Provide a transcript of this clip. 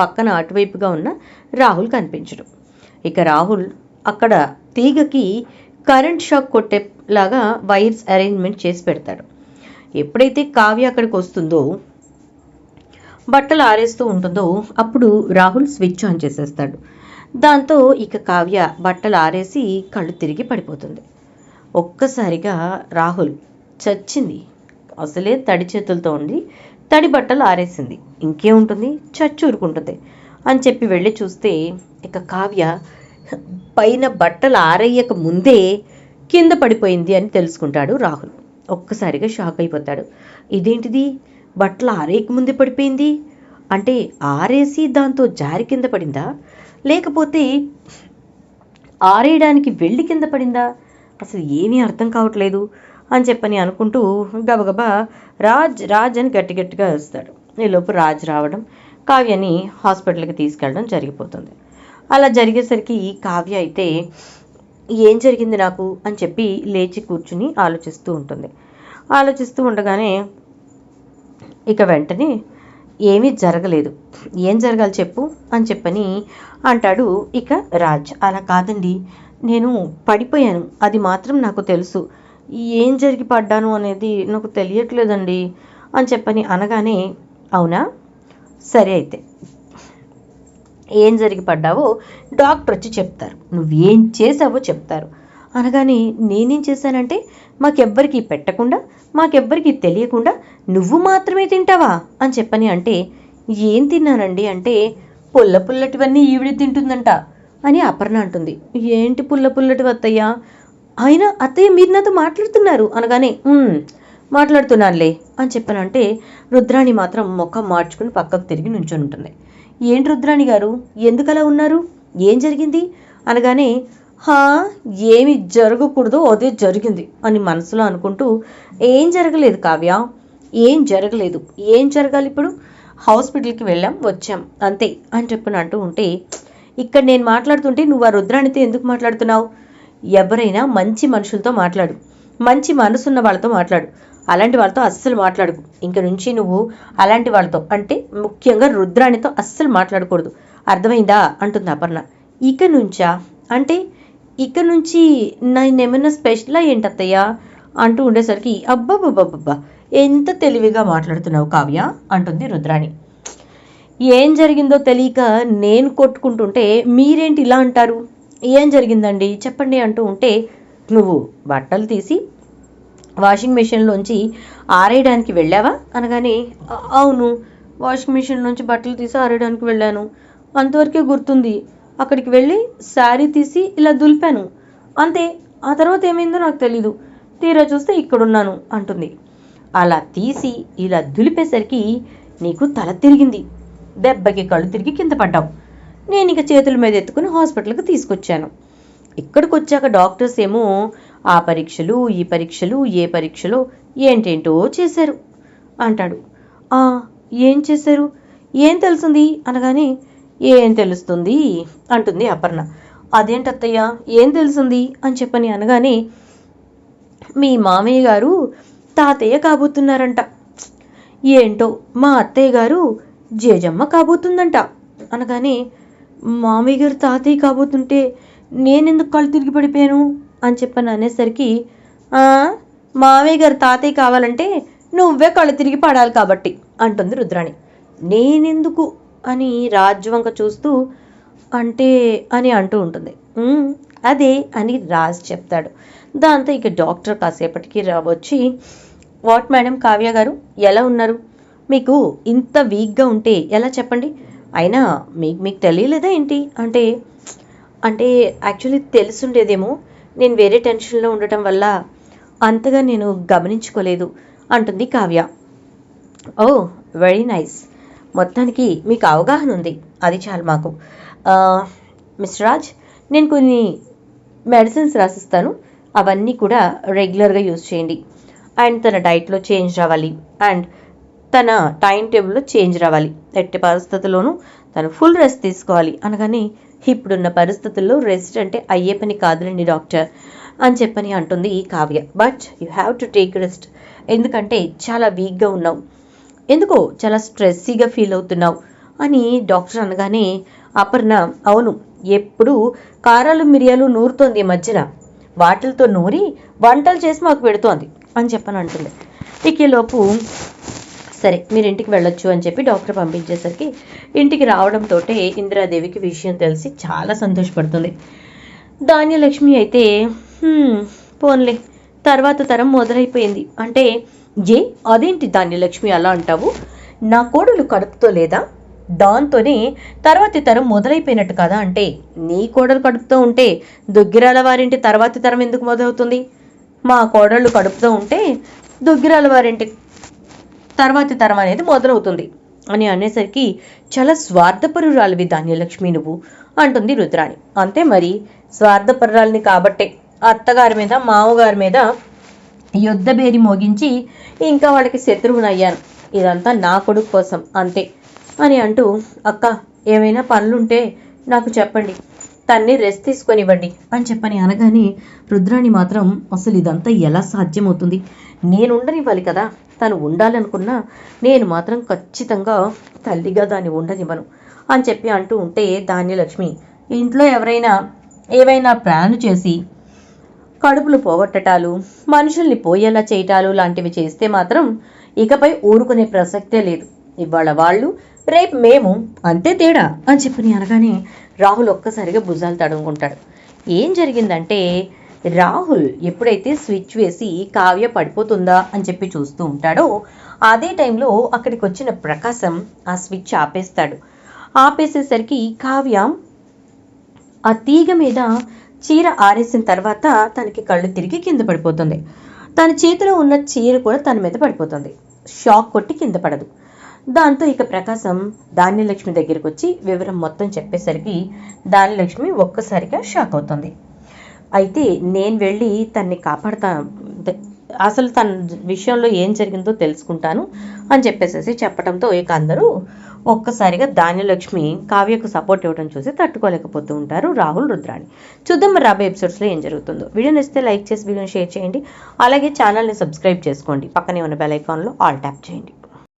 పక్కన అటువైపుగా ఉన్న రాహుల్ కనిపించడు. ఇక రాహుల్ అక్కడ తీగకి కరెంట్ షాక్ కొట్టేలాగా వైర్స్ అరేంజ్మెంట్ చేసి పెడతాడు. ఎప్పుడైతే కావ్య అక్కడికి వస్తుందో బట్టలు ఆరేస్తూ ఉంటుందో అప్పుడు రాహుల్ స్విచ్ ఆన్ చేసేస్తాడు. దాంతో ఇక కావ్య బట్టలు ఆరేసి కళ్ళు తిరిగి పడిపోతుంది. ఒక్కసారిగా రాహుల్ చచ్చింది. అసలే తడి చేతులతో ఉండి తడి బట్టలు ఆరేసింది. ఇంకే ఉంటుంది? చచ్చూరుకుంటుంది అని చెప్పి వెళ్ళి చూస్తే ఇక కావ్య పైన బట్టలు ఆరేయక ముందే కింద పడిపోయింది అని తెలుసుకుంటాడు రాహుల్. ఒక్కసారిగా షాక్ అయిపోతాడు. ఇదేంటిది? బట్టలు ఆరేయక ముందే పడిపోయింది? అంటే ఆరేసి దాంతో జారి కింద పడిందా? లేకపోతే ఆరేయడానికి వెళ్ళి కింద పడిందా? అసలు ఏమీ అర్థం కావట్లేదు. అని చెప్పని అనుకుంటూ గబగబా రాజ్ రాజ్ అని గట్టి గట్టిగా వేస్తాడు ఈలోపు రాజ్ రావడం కావ్యని హాస్పిటల్కి తీసుకెళ్ళడం జరిగిపోతుంది. అలా జరిగేసరికి కావ్య అయితే ఏం జరిగింది నాకు? అని చెప్పి లేచి కూర్చుని ఆలోచిస్తూ ఉంటుంది. ఆలోచిస్తూ ఉండగానే ఇక వెంటనే ఏమీ జరగలేదు. ఏం జరగాలి చెప్పు అని చెప్పని అంటాడు ఇక రాజ్. అలా కాదండి. నేను పడిపోయాను. అది మాత్రం నాకు తెలుసు. ఏం జరిగి పడ్డాను అనేది నాకు తెలియట్లేదండి అని చెప్పని అనగానే అవునా? సరే అయితే. ఏం జరిగి పడ్డావో డాక్టర్ వచ్చి చెప్తారు. నువ్వేం చేసావో చెప్తారు. అనగానే నేనేం చేశానంటే మాకెవ్వరికి పెట్టకుండా మాకెవ్వరికి తెలియకుండా నువ్వు మాత్రమే తింటావా అని చెప్పని అంటే ఏం తిన్నానండి అంటే పుల్ల పుల్లటివన్నీ ఈవిడ తింటుందంట అని అపర్ణ అంటుంది. ఏంటి పుల్ల పుల్లటి వత్తయ్యా అయినా అత్తయ్య మీరు నాతో మాట్లాడుతున్నారు అనగానే మాట్లాడుతున్నానులే అని చెప్పానంటే రుద్రాణి మాత్రం ముఖం మార్చుకుని పక్కకు తిరిగి నుంచొని ఉంటుంది ఏంటి రుద్రాణి గారు ఎందుకు అలా ఉన్నారు? ఏం జరిగింది? అనగానే హా ఏమి జరగకూడదో అదే జరిగింది అని మనసులో అనుకుంటూ ఏం జరగలేదు కావ్య ఏం జరగలేదు ఏం జరగాలి ఇప్పుడు? హాస్పిటల్కి వెళ్ళాం వచ్చాం అంతే అని చెప్పిన అంటూ ఉంటే ఇక్కడ నేను మాట్లాడుతుంటే నువ్వు ఆ రుద్రాణితో ఎందుకు మాట్లాడుతున్నావు? ఎవరైనా మంచి మనుషులతో మాట్లాడు. మంచి మనసున్న వాళ్ళతో మాట్లాడు. అలాంటి వాళ్ళతో అస్సలు మాట్లాడుకు. ఇంక నుంచి నువ్వు అలాంటి వాళ్ళతో అంటే ముఖ్యంగా రుద్రాణితో అస్సలు మాట్లాడకూడదు. అర్థమైందా? అంటుంది అపర్ణ. ఇక నుంచా? అంటే ఇక నుంచి నేను ఏమైనా స్పెషలా ఏంటత్తయ్యా? అంటూ ఉండేసరికి అబ్బబ్బబ్బబ్బా ఎంత తెలివిగా మాట్లాడుతున్నావు కావ్య? అంటుంది రుద్రాణి. ఏం జరిగిందో తెలియక నేను కొట్టుకుంటుంటే మీరేంటి ఇలా అంటారు? ఏం జరిగిందండి? చెప్పండి అంటూ ఉంటే నువ్వు బట్టలు తీసి వాషింగ్ మెషిన్లోంచి ఆరేయడానికి వెళ్ళావా? అనగానే అవును వాషింగ్ మెషిన్ నుంచి బట్టలు తీసి ఆరేయడానికి వెళ్ళాను. అంతవరకే గుర్తుంది. అక్కడికి వెళ్ళి శారీ తీసి ఇలా దులిపాను. అంతే ఆ తర్వాత ఏమైందో నాకు తెలీదు. తీరా చూస్తే ఇక్కడున్నాను అంటుంది. అలా తీసి ఇలా దులిపేసరికి నీకు తల తిరిగింది. దెబ్బకి కళ్ళు తిరిగి కింద పడ్డావు. నేను ఇక చేతుల మీద ఎత్తుకుని హాస్పిటల్కి తీసుకొచ్చాను. ఇక్కడికి వచ్చాక డాక్టర్స్ ఏమో ఆ పరీక్షలు ఈ పరీక్షలు ఏ పరీక్షలు ఏంటేంటో చేశారు అంటాడు. "ఆ, ఏం చేశారు? ఏం తెలుస్తుంది అనగానే ఏం తెలుస్తుంది? అంటుంది అపర్ణ. అదేంటత్తయ్య? ఏం తెలుస్తుంది అని చెప్పని అనగానే మీ మామయ్య గారు తాతయ్య కాబోతున్నారంట. ఏంటో మా అత్తయ్య గారు జేజమ్మ కాబోతుందంట. అనగానే మామయ్య గారు తాతయ్య కాబోతుంటే నేనెందుకు కళ్ళు తిరిగి పడిపోయాను అని చెప్పని అనేసరికి మామయ్య గారు తాతయ్య కావాలంటే నువ్వే కళ్ళు తిరిగి పడాలి కాబట్టి అంటుంది రుద్రాణి. నేనెందుకు? అని రాజ్వంక చూస్తూ అంటే అని అంటూ ఉంటుంది. అదే అని రాజ్ చెప్తాడు. దాంతో ఇక డాక్టర్ కాసేపటికి రా వచ్చి వాట్ మేడం కావ్య గారు ఎలా ఉన్నారు? మీకు ఇంత వీక్గా ఉంటే ఎలా చెప్పండి? అయినా మీకు మీకు తెలియలేదా ఏంటి? అంటే అంటే యాక్చువల్లీ తెలుసుండేదేమో. నేను వేరే టెన్షన్లో ఉండటం వల్ల అంతగా నేను గమనించుకోలేదు అంటుంది కావ్య. ఓ వెరీ నైస్ మొత్తానికి మీకు అవగాహన ఉంది. అది చాలు మాకు. మిస్టర్ రాజ్ నేను కొన్ని మెడిసిన్స్ రాసిస్తాను. అవన్నీ కూడా రెగ్యులర్గా యూజ్ చేయండి. అండ్ తన డైట్లో చేంజ్ రావాలి. అండ్ తన టైం టేబుల్లో చేంజ్ రావాలి. ఎట్టి పరిస్థితుల్లోనూ తను ఫుల్ రెస్ట్ తీసుకోవాలి. అనగానే ఇప్పుడున్న పరిస్థితుల్లో రెస్ట్ అంటే అయ్యే పని కాదులేండి డాక్టర్ అని చెప్పని అంటుంది ఈ Kavya. But you have to take rest. ఎందుకంటే చాలా వీక్గా ఉన్నావు. ఎందుకో చాలా స్ట్రెస్సీగా ఫీల్ అవుతున్నావు అని డాక్టర్ అనగానే అపర్ణ అవును ఎప్పుడు కారాలు మిరియాలు నూరుతోంది ఈ మధ్యన. వాటిలతో నూరి వంటలు చేసి మాకు పెడుతోంది అని చెప్పని అంటుంది. ఇక లోపు సరే మీరు ఇంటికి వెళ్ళొచ్చు అని చెప్పి డాక్టర్ పంపించేసరికి ఇంటికి రావడంతో ఇందిరాదేవికి విషయం తెలిసి చాలా సంతోషపడుతుంది. ధాన్యలక్ష్మి అయితే పోన్లే. తర్వాత తరం మొదలైపోయింది. అంటే ఏ అదేంటి ధాన్యలక్ష్మి అలా అంటావు? నా కోడలు కడుపుతో లేదా? దాంతోనే తర్వాతి తరం మొదలైపోయినట్టు కదా అంటే నీ కోడలు కడుపుతో ఉంటే దుగ్గిరాల వారింటి తర్వాతి తరం ఎందుకు మొదలవుతుంది? మా కోడళ్ళు కడుపుతో ఉంటే దుగ్గిరాల వారింటి తర్వాతి తరం అనేది మొదలవుతుంది. అని అనేసరికి చాలా స్వార్థపరురాలివి ధాన్యలక్ష్మి నువ్వు అంటుంది రుద్రాణి. అంతే మరి స్వార్థపరురాలిని కాబట్టే అత్తగారి మీద మామగారి మీద యుద్ధబేరి మోగించి ఇంకా వాళ్ళకి శత్రువునయ్యాను. ఇదంతా నా కొడుకు కోసం అంతే అని అంటూ అక్క ఏమైనా పనులుంటే నాకు చెప్పండి. తన్ని రెస్ట్ తీసుకొనివ్వండి. అని చెప్పని అనగానే రుద్రాణి మాత్రం అసలు ఇదంతా ఎలా సాధ్యమవుతుంది? నేను ఉండనివ్వాలి కదా. తను ఉండాలనుకున్నా నేను మాత్రం ఖచ్చితంగా తల్లిగా దాన్ని ఉండనివ్వను అని చెప్పి అంటూ ఉంటే ధాన్యలక్ష్మి ఇంట్లో ఎవరైనా ఏవైనా ప్లాన్ చేసి కడుపులు పోగొట్టటాలు మనుషుల్ని పోయేలా చేయటాలు లాంటివి చేస్తే మాత్రం ఇకపై ఊరుకునే ప్రసక్తే లేదు. ఇవాళ వాళ్ళు రేపు మేము అంతే తేడా అని చెప్పని అనగానే రాహుల్ ఒక్కసారిగా భుజాలు తడుముకుంటాడు. ఏం జరిగిందంటే రాహుల్ ఎప్పుడైతే స్విచ్ వేసి కావ్య పడిపోతుందా అని చెప్పి చూస్తూ ఉంటాడో అదే టైంలో అక్కడికి వచ్చిన ప్రకాశం ఆ స్విచ్ ఆపేస్తాడు. ఆపేసేసరికి కావ్య ఆ తీగ మీద చీర ఆరేసిన తర్వాత తనకి కళ్ళు తిరిగి కింద పడిపోతుంది. తన చేతిలో ఉన్న చీర కూడా తన మీద పడిపోతుంది. షాక్ కొట్టి కింద పడదు. దాంతో ఇక ప్రకాశం ధాన్యలక్ష్మి దగ్గరికి వచ్చి వివరం మొత్తం చెప్పేసరికి ధాన్యలక్ష్మి ఒక్కసారిగా షాక్ అవుతుంది. అయితే నేను వెళ్ళి తన్ని కాపాడుతా అసలు తన విషయంలో ఏం జరిగిందో తెలుసుకుంటాను అని చెప్పేసేసి చెప్పడంతో ఇక అందరూ ఒక్కసారిగా ధాన్యలక్ష్మి కావ్యకు సపోర్ట్ ఇవ్వడం చూసి తట్టుకోలేకపోతూ ఉంటారు రాహుల్ రుద్రాణి. చూద్దాం మరి రాబోయే ఎపిసోడ్స్లో ఏం జరుగుతుందో. వీడియో నచ్చితే లైక్ చేసి వీడియోని షేర్ చేయండి. అలాగే ఛానల్ని సబ్స్క్రైబ్ చేసుకోండి. పక్కనే ఉన్న బెల్ ఐకాన్లో ఆల్ ట్యాప్ చేయండి.